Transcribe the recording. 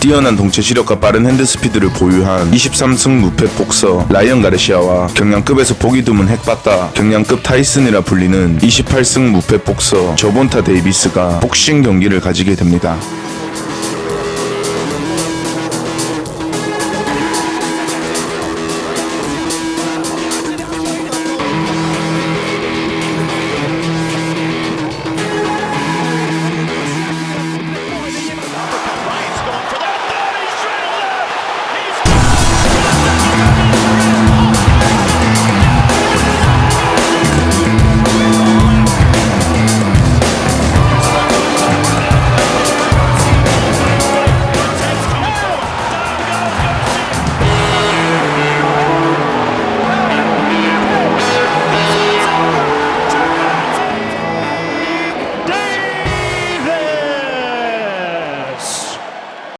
뛰어난 동체 시력과 빠른 핸드 스피드를 보유한 23승 무패 복서 라이언 가르시아와 경량급에서 보기 드문 핵받다 경량급 타이슨이라 불리는 28승 무패 복서 저본타 데이비스가 복싱 경기를 가지게 됩니다.